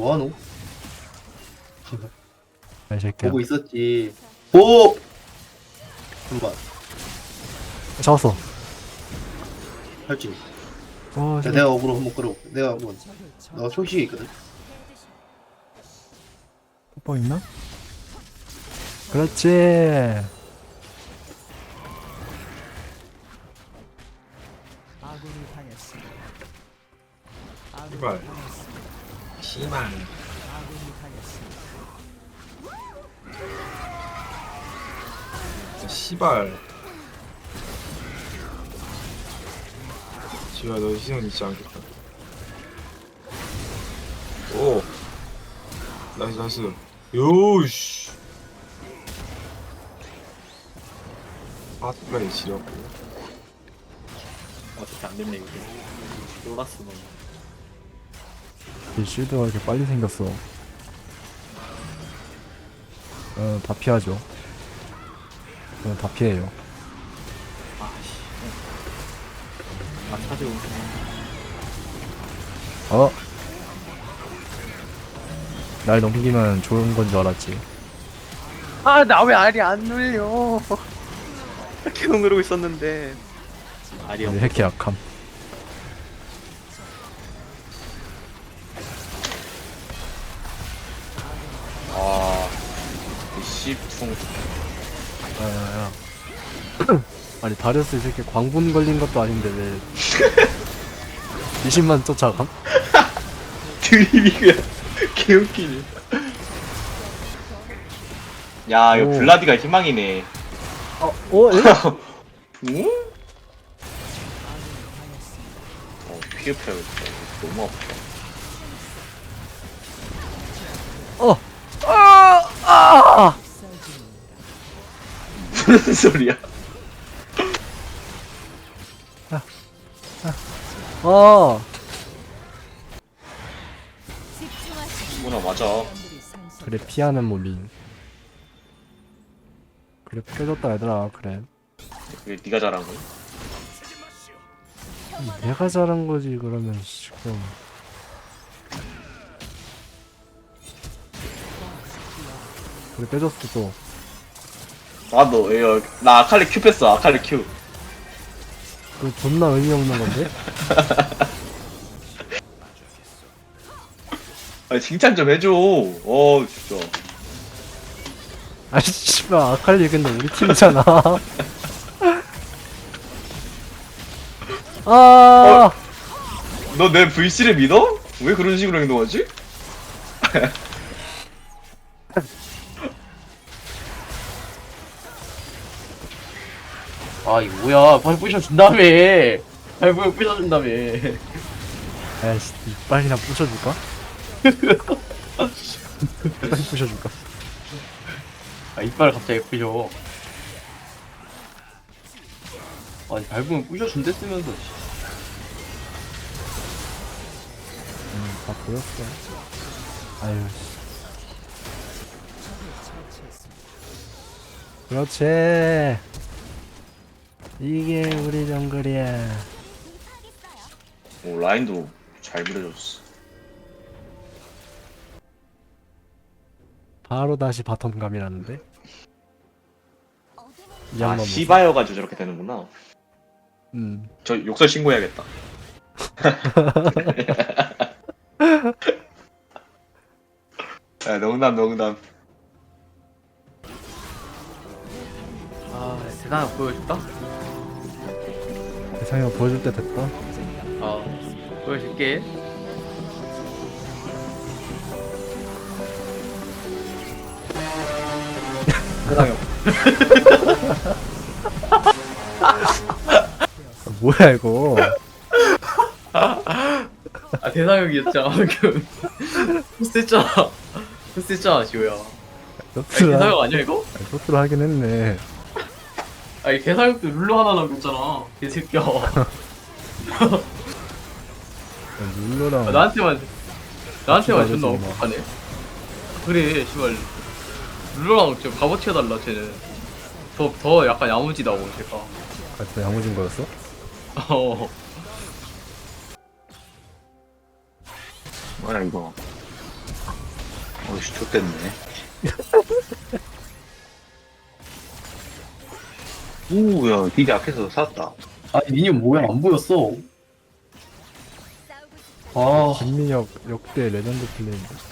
뭐하노? 이 새끼야. 보고 있었지. 오! 한번 잡았어. 할지. 어, 야, 씨. 내가 어그로 한번 끌어. 내가 한번. 나 소식이 있거든. 뽀뽀 있나? 그렇지. 씨발 씨발 씨발. 지우야 너 시선 잊지 않겠다. 오. 나이스 나이스. 요씨. 핫플레이 지렸고. 어차피 안 됐네 이거. 놀랐어 너무 이 쉴드가 이렇게 빨리 생겼어. 어, 다 피하죠. 어, 다 피해요. 아씨 아 차지고 어? 날 넘기면 좋은 건 줄 알았지. 아 나 왜 알이 안 눌려 계속 누르고 있었는데 알이 핵이 약함. 씨풍 야, 야, 야. 아니, 다리우스 이 새끼 광분 걸린 것도 아닌데 왜. 20만 쫓아감? 드립이 그냥 개웃기네. 야, 이거 오. 블라디가 희망이네. 어, 어, 에? 응? 어, 피해 펴야겠다. 너무 아프다. 무슨 소리야? 아! 누나 맞아. 그래, 피하는 몰린. 그래, 펴졌다, 얘들아, 그래. 왜 네가 잘한 거야? 내가 잘한 거지, 그러면, 씨, 그럼. 그래, 빼줬어, 또. 나도 이거 나 아칼리 큐 뺐어. 아칼리 큐. 그 존나 의미 없는 건데? 아니 칭찬 좀 해줘. 어 진짜. 아이, 씨발, 아칼리 근데 우리 팀이잖아. 아! 너 내 VC를 믿어? 왜 그런 식으로 행동하지? 아 이거 뭐야 빨리 부셔준 다음에 빨리 부- 부셔준 다음에 아이씨, 이빨이나 부셔줄까? 빨리 부셔줄까? 아 이빨 갑자기 부셔 아니 밟으면 부셔준댔으면서 음, 다 보였어. 아유, 씨. 그렇지. 이게 우리 정글이야. 오 라인도 잘 그려줬어. 바로 다시 바텀 감이라는데? 이 아 양반 무슨- 시바여가지고 저렇게 되는구나. 음. 저 욕설 신고해야겠다. 야, 농담 농담. 아 대단한 거 보여줄까? 세상이가 보여줄 때 됐다. 어 보여줄게 아, 뭐야 이거? 아 대상형이었잖아 방금 패스했잖아 패스했잖아 지호야 아니 대상형 아니야 이거? 소스를 하긴 했네. 아니 대상형도 룰루 하나 남겼잖아. 개새끼야. 아, 룰루랑 나한테만 나한테만 존나 뭐. 억울하네. 그래 씨발. 룰루랑 좀 값어치가 달라 쟤는. 더, 더 약간 야무지다고 제가. 같이 야무진 거였어? 어. 뭐야 이거. 어이씨 좋댔네 오야 딜이 약해서 살았다. 아니 미니언 뭐야 안 보였어. 아. 김민혁 역대 레전드 플레이인데